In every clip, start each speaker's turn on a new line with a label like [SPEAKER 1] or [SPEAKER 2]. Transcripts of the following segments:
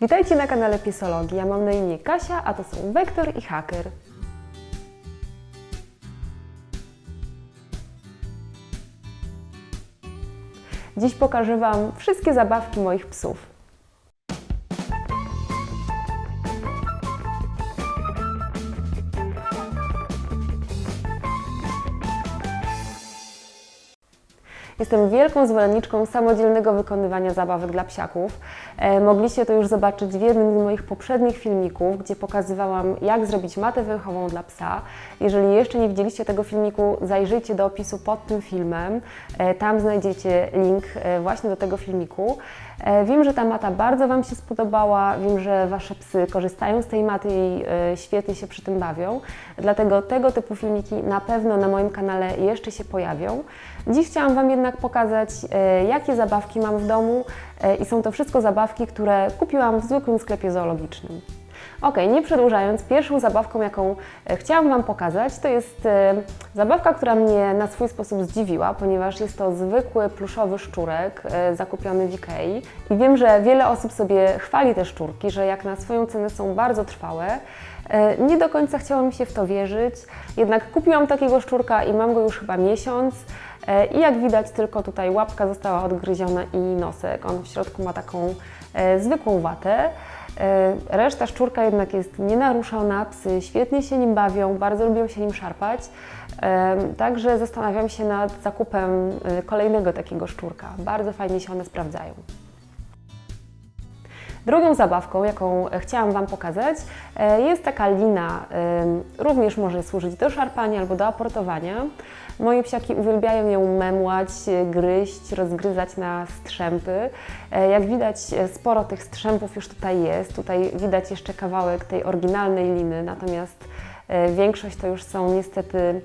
[SPEAKER 1] Witajcie na kanale Piesologii. Ja mam na imię Kasia, a to są Wektor i Haker. Dziś pokażę Wam wszystkie zabawki moich psów. Jestem wielką zwolenniczką samodzielnego wykonywania zabawek dla psiaków. E, mogliście to już zobaczyć w jednym z moich poprzednich filmików, gdzie pokazywałam, jak zrobić matę węchową dla psa. Jeżeli jeszcze nie widzieliście tego filmiku, zajrzyjcie do opisu pod tym filmem. E, tam znajdziecie link e, właśnie do tego filmiku. E, wiem, że ta mata bardzo Wam się spodobała, wiem, że Wasze psy korzystają z tej maty i e, świetnie się przy tym bawią. Dlatego tego typu filmiki na pewno na moim kanale jeszcze się pojawią. Dziś chciałam Wam jednak pokazać, e, jakie zabawki mam w domu i są to wszystko zabawki, które kupiłam w zwykłym sklepie zoologicznym. Ok, nie przedłużając, pierwszą zabawką, jaką e, chciałam Wam pokazać, to jest e, zabawka, która mnie na swój sposób zdziwiła, ponieważ jest to zwykły pluszowy szczurek e, zakupiony w Ikei. I wiem, że wiele osób sobie chwali te szczurki, że jak na swoją cenę są bardzo trwałe. Nie do końca chciało mi się w to wierzyć, jednak kupiłam takiego szczurka i mam go już chyba miesiąc. I jak widać, tylko tutaj łapka została odgryziona i nosek. On w środku ma taką zwykłą watę. E, Reszta szczurka jednak jest nienaruszona, psy świetnie się nim bawią, bardzo lubią się nim szarpać. E, Także zastanawiam się nad zakupem e, kolejnego takiego szczurka. Bardzo fajnie się one sprawdzają. Drugą zabawką, jaką chciałam Wam pokazać, e, jest taka lina. e, Również może służyć do szarpania albo do aportowania. Moje psiaki uwielbiają ją memłać, e, gryźć, rozgryzać na strzępy. E, Jak widać, e, sporo tych strzępów już tutaj jest. Tutaj widać jeszcze kawałek tej oryginalnej liny, natomiast e, większość to już są niestety e,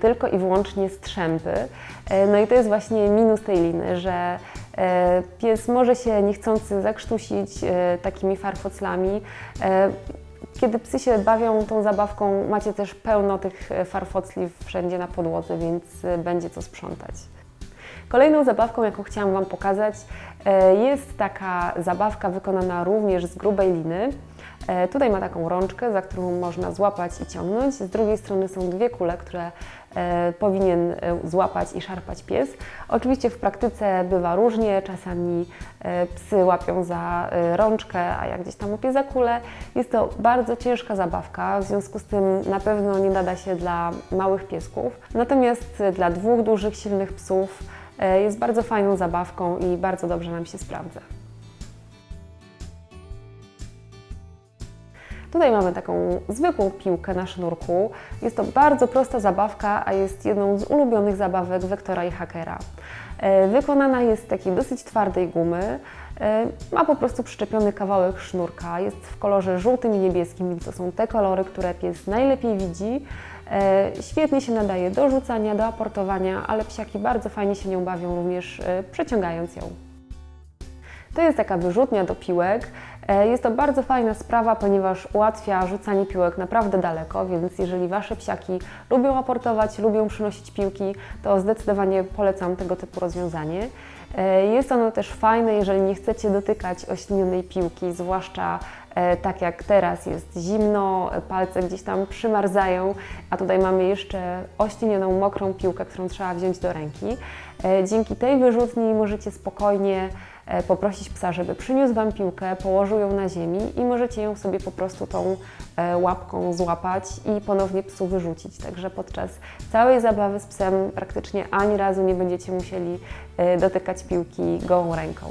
[SPEAKER 1] tylko i wyłącznie strzępy. E, No i to jest właśnie minus tej liny, że e, pies może się niechcący zakrztusić e, takimi farfoclami. E, Kiedy psy się bawią tą zabawką, macie też pełno tych e, farfocli wszędzie na podłodze, więc e, będzie co sprzątać. Kolejną zabawką, jaką chciałam Wam pokazać, e, jest taka zabawka wykonana również z grubej liny. E, Tutaj ma taką rączkę, za którą można złapać i ciągnąć. Z drugiej strony są dwie kule, które e, powinien e, złapać i szarpać pies. Oczywiście w praktyce bywa różnie, czasami psy łapią za rączkę, a jak gdzieś tam łapie za kulę. Jest to bardzo ciężka zabawka, w związku z tym na pewno nie nada się dla małych piesków. Natomiast dla dwóch dużych, silnych psów jest bardzo fajną zabawką i bardzo dobrze nam się sprawdza. Tutaj mamy taką zwykłą piłkę na sznurku. Jest to bardzo prosta zabawka, a jest jedną z ulubionych zabawek Wektora i Hakera. E, Wykonana jest z takiej dosyć twardej gumy. E, Ma po prostu przyczepiony kawałek sznurka. Jest w kolorze żółtym i niebieskim, to są te kolory, które pies najlepiej widzi. E, Świetnie się nadaje do rzucania, do aportowania, ale psiaki bardzo fajnie się nią bawią, również przeciągając ją. To jest taka wyrzutnia do piłek. E, Jest to bardzo fajna sprawa, ponieważ ułatwia rzucanie piłek naprawdę daleko, więc jeżeli Wasze psiaki lubią aportować, lubią przynosić piłki, to zdecydowanie polecam tego typu rozwiązanie. E, Jest ono też fajne, jeżeli nie chcecie dotykać oślinionej piłki, zwłaszcza e, tak jak teraz jest zimno, palce gdzieś tam przymarzają, a tutaj mamy jeszcze oślinioną, mokrą piłkę, którą trzeba wziąć do ręki. Dzięki tej wyrzutni możecie spokojnie poprosić psa, żeby przyniósł Wam piłkę, położył ją na ziemi i możecie ją sobie po prostu tą e, łapką złapać i ponownie psu wyrzucić. Także podczas całej zabawy z psem praktycznie ani razu nie będziecie musieli e, dotykać piłki gołą ręką.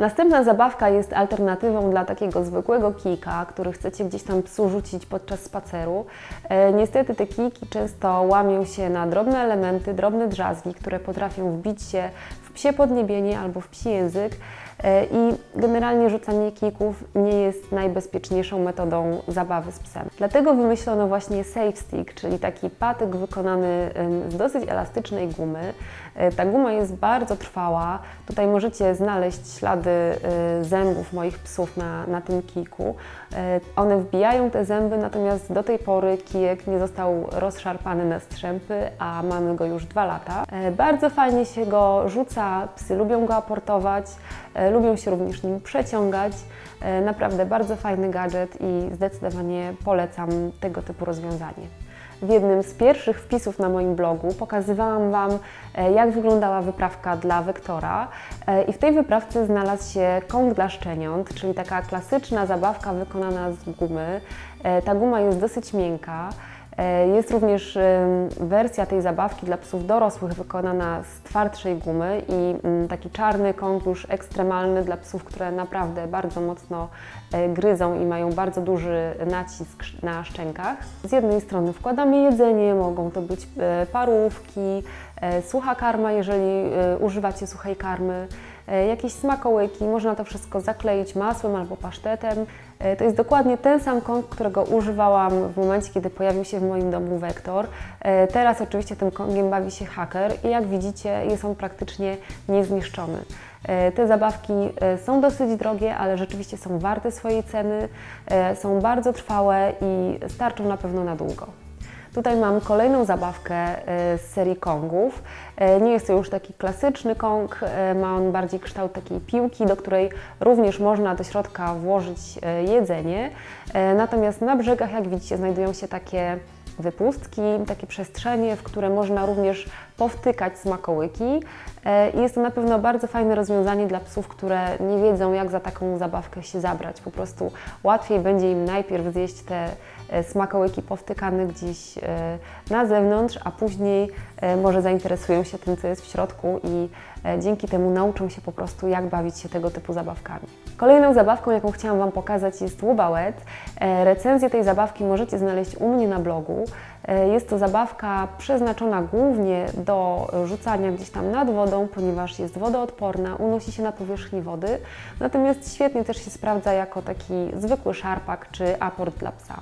[SPEAKER 1] Następna zabawka jest alternatywą dla takiego zwykłego kijka, który chcecie gdzieś tam psu rzucić podczas spaceru. E, niestety te kijki często łamią się na drobne elementy, drobne drzazgi, które potrafią wbić się w psie podniebienie albo w psi język. E, I generalnie rzucanie kijków nie jest najbezpieczniejszą metodą zabawy z psem. Dlatego wymyślono właśnie Safe Stick, czyli taki patyk wykonany z dosyć elastycznej gumy. E, Ta guma jest bardzo trwała. Tutaj możecie znaleźć ślady e, zębów moich psów na, na tym kijku. E, One wbijają te zęby, natomiast do tej pory kijek nie został rozszarpany na strzępy, a mamy go już dwa lata. Bardzo fajnie się go rzuca, psy lubią go aportować, lubią się również nim przeciągać. Naprawdę bardzo fajny gadżet i zdecydowanie polecam tego typu rozwiązanie. W jednym z pierwszych wpisów na moim blogu pokazywałam Wam, e, jak wyglądała wyprawka dla Wektora E, i w tej wyprawce znalazł się kąt dla szczeniąt, czyli taka klasyczna zabawka wykonana z gumy. E, Ta guma jest dosyć miękka. E, Jest również wersja tej zabawki dla psów dorosłych wykonana z twardszej gumy i mm, taki czarny kąt już ekstremalny dla psów, które naprawdę bardzo mocno e, gryzą i mają bardzo duży nacisk na szczękach. Z jednej strony wkładamy jedzenie, mogą to być e, parówki, sucha karma, jeżeli używacie suchej karmy, jakieś smakołyki, można to wszystko zakleić masłem albo pasztetem. E, To jest dokładnie ten sam kąt, którego używałam w momencie, kiedy pojawił się w moim domu Vektor. E, Teraz oczywiście tym kątiem bawi się haker i jak widzicie jest on praktycznie niezniszczony. E, Te zabawki e, są dosyć drogie, ale rzeczywiście są warte swojej ceny, e, są bardzo trwałe i starczą na pewno na długo. Tutaj mam kolejną zabawkę e, z serii Kongów. E, Nie jest to już taki klasyczny Kong, e, ma on bardziej kształt takiej piłki, do której również można do środka włożyć jedzenie. Natomiast na brzegach, jak widzicie, znajdują się takie wypustki, takie przestrzenie, w które można również powtykać smakołyki. E, I jest to na pewno bardzo fajne rozwiązanie dla psów, które nie wiedzą, jak za taką zabawkę się zabrać. Po prostu łatwiej będzie im najpierw zjeść te e, smakołyki powtykane gdzieś e, na zewnątrz, a później może zainteresują się tym, co jest w środku i dzięki temu nauczą się po prostu, jak bawić się tego typu zabawkami. Kolejną zabawką, jaką chciałam Wam pokazać jest Łubałet. E, Recenzję tej zabawki możecie znaleźć u mnie na blogu. E, Jest to zabawka przeznaczona głównie do rzucania gdzieś tam nad wodą, ponieważ jest wodoodporna, unosi się na powierzchni wody, natomiast świetnie też się sprawdza jako taki zwykły szarpak czy aport dla psa.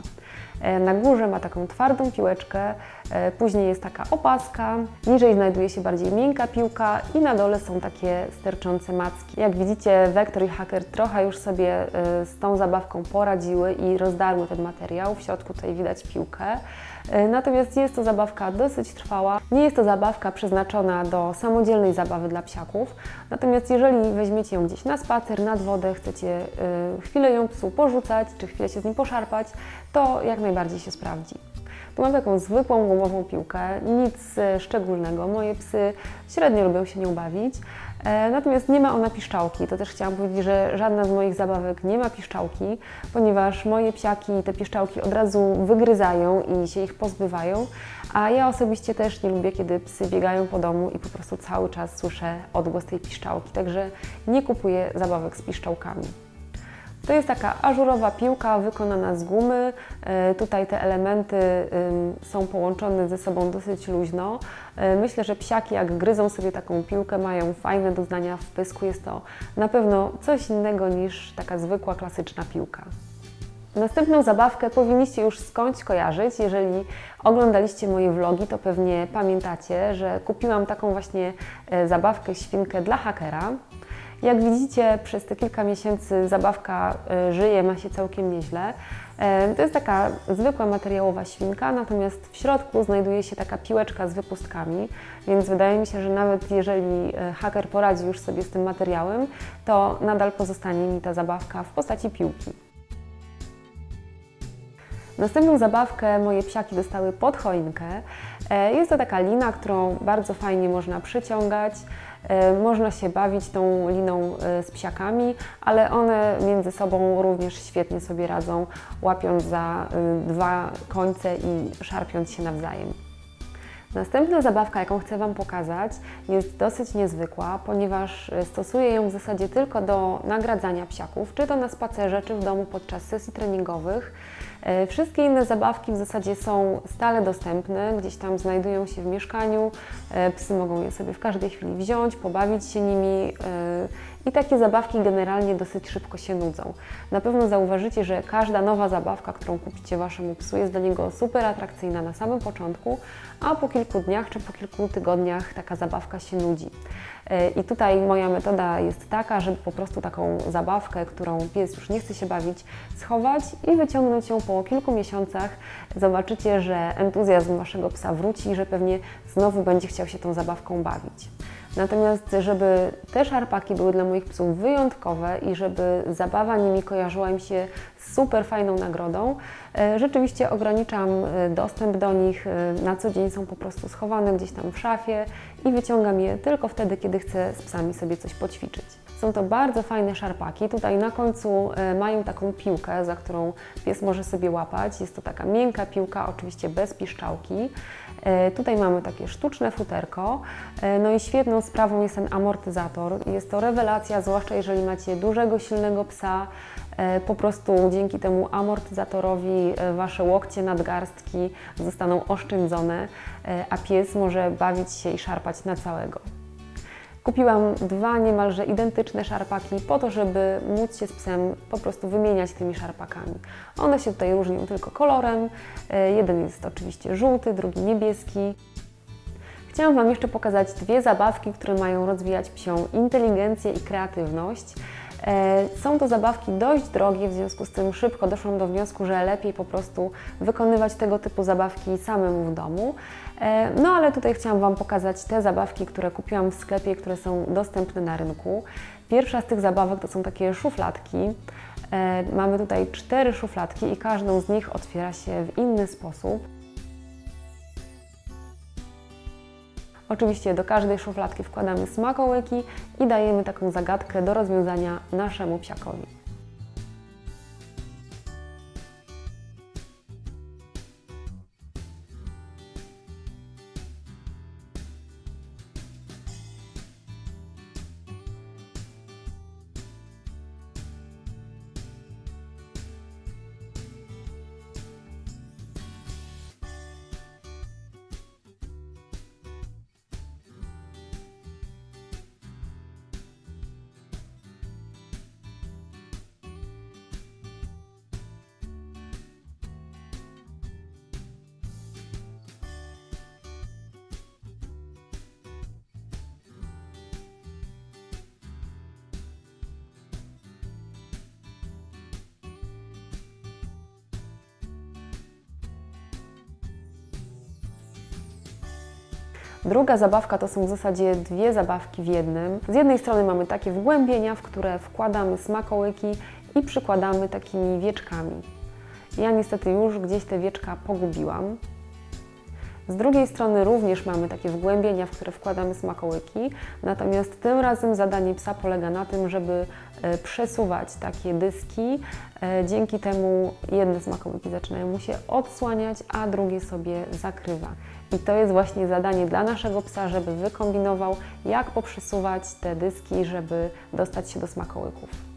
[SPEAKER 1] E, Na górze ma taką twardą piłeczkę, e, później jest taka opaska, niżej znajduje się bardziej miękka piłka i na dole są takie sterczące macki. Jak widzicie, Vector i Hacker trochę już sobie z tą zabawką poradziły i rozdarły ten materiał. W środku tutaj widać piłkę. Natomiast jest to zabawka dosyć trwała. Nie jest to zabawka przeznaczona do samodzielnej zabawy dla psiaków. Natomiast jeżeli weźmiecie ją gdzieś na spacer, nad wodę, chcecie e, chwilę ją psu porzucać, czy chwilę się z nim poszarpać, to jak najbardziej się sprawdzi. Tu mam taką zwykłą gumową piłkę, nic e, szczególnego. Moje psy średnio lubią się nią bawić. E, Natomiast nie ma ona piszczałki. To też chciałam powiedzieć, że żadna z moich zabawek nie ma piszczałki, ponieważ moje psiaki te piszczałki od razu wygryzają i się ich pozbywają. A ja osobiście też nie lubię, kiedy psy biegają po domu i po prostu cały czas słyszę odgłos tej piszczałki. Także nie kupuję zabawek z piszczałkami. To jest taka ażurowa piłka wykonana z gumy. E, Tutaj te elementy są połączone ze sobą dosyć luźno. E, Myślę, że psiaki jak gryzą sobie taką piłkę mają fajne doznania w pysku. Jest to na pewno coś innego niż taka zwykła, klasyczna piłka. Następną zabawkę powinniście już skądś kojarzyć. Jeżeli oglądaliście moje vlogi, to pewnie pamiętacie, że kupiłam taką właśnie e, zabawkę świnkę dla hakera. Jak widzicie, przez te kilka miesięcy zabawka e, żyje, ma się całkiem nieźle. E, To jest taka zwykła materiałowa świnka, natomiast w środku znajduje się taka piłeczka z wypustkami, więc wydaje mi się, że nawet jeżeli e, haker poradzi już sobie z tym materiałem, to nadal pozostanie mi ta zabawka w postaci piłki. Następną zabawkę moje psiaki dostały pod choinkę. Jest to taka lina, którą bardzo fajnie można przyciągać. E, Można się bawić tą liną e, z psiakami, ale one między sobą również świetnie sobie radzą, łapiąc za e, dwa końce i szarpiąc się nawzajem. Następna zabawka, jaką chcę Wam pokazać, jest dosyć niezwykła, ponieważ e, stosuję ją w zasadzie tylko do nagradzania psiaków, czy to na spacerze, czy w domu podczas sesji treningowych. E, Wszystkie inne zabawki w zasadzie są stale dostępne, gdzieś tam znajdują się w mieszkaniu. E, Psy mogą je sobie w każdej chwili wziąć, pobawić się nimi. e, I takie zabawki generalnie dosyć szybko się nudzą. Na pewno zauważycie, że każda nowa zabawka, którą kupicie Waszemu psu, jest dla niego super atrakcyjna na samym początku, a po kilku dniach czy po kilku tygodniach taka zabawka się nudzi. I tutaj moja metoda jest taka, żeby po prostu taką zabawkę, którą pies już nie chce się bawić, schować i wyciągnąć ją po kilku miesiącach. Zobaczycie, że entuzjazm Waszego psa wróci i że pewnie znowu będzie chciał się tą zabawką bawić. Natomiast, żeby te szarpaki były dla moich psów wyjątkowe i żeby zabawa nimi kojarzyła im się z super fajną nagrodą, e, rzeczywiście ograniczam e, dostęp do nich. e, Na co dzień są po prostu schowane gdzieś tam w szafie i wyciągam je tylko wtedy, kiedy chcę z psami sobie coś poćwiczyć. Są to bardzo fajne szarpaki. Tutaj na końcu e, mają taką piłkę, za którą pies może sobie łapać. Jest to taka miękka piłka, oczywiście bez piszczałki. E, Tutaj mamy takie sztuczne futerko. E, No i świetną sprawą jest ten amortyzator. Jest to rewelacja, zwłaszcza jeżeli macie dużego, silnego psa. Po prostu dzięki temu amortyzatorowi Wasze łokcie, nadgarstki zostaną oszczędzone, a pies może bawić się i szarpać na całego. Kupiłam dwa niemalże identyczne szarpaki po to, żeby móc się z psem po prostu wymieniać tymi szarpakami. One się tutaj różnią tylko kolorem. E, Jeden jest oczywiście żółty, drugi niebieski. Chciałam Wam jeszcze pokazać dwie zabawki, które mają rozwijać psią inteligencję i kreatywność. E, Są to zabawki dość drogie, w związku z tym szybko doszłam do wniosku, że lepiej po prostu wykonywać tego typu zabawki samemu w domu. E, No ale tutaj chciałam Wam pokazać te zabawki, które kupiłam w sklepie, które są dostępne na rynku. Pierwsza z tych zabawek to są takie szufladki. E, Mamy tutaj cztery szufladki i każdą z nich otwiera się w inny sposób. Oczywiście do każdej szufladki wkładamy smakołyki i dajemy taką zagadkę do rozwiązania naszemu psiakowi. Druga zabawka to są w zasadzie dwie zabawki w jednym. Z jednej strony mamy takie wgłębienia, w które wkładamy smakołyki i przykładamy takimi wieczkami. Ja niestety już gdzieś te wieczka pogubiłam. Z drugiej strony również mamy takie wgłębienia, w które wkładamy smakołyki, natomiast tym razem zadanie psa polega na tym, żeby e, przesuwać takie dyski. E, Dzięki temu jedne smakołyki zaczynają mu się odsłaniać, a drugie sobie zakrywa. I to jest właśnie zadanie dla naszego psa, żeby wykombinował, jak poprzesuwać te dyski, żeby dostać się do smakołyków.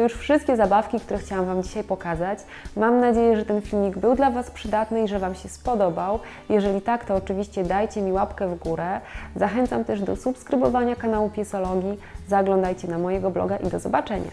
[SPEAKER 1] To już wszystkie zabawki, które chciałam Wam dzisiaj pokazać. Mam nadzieję, że ten filmik był dla Was przydatny i że Wam się spodobał. Jeżeli tak, to oczywiście dajcie mi łapkę w górę. Zachęcam też do subskrybowania kanału Piesologii. Zaglądajcie na mojego bloga i do zobaczenia.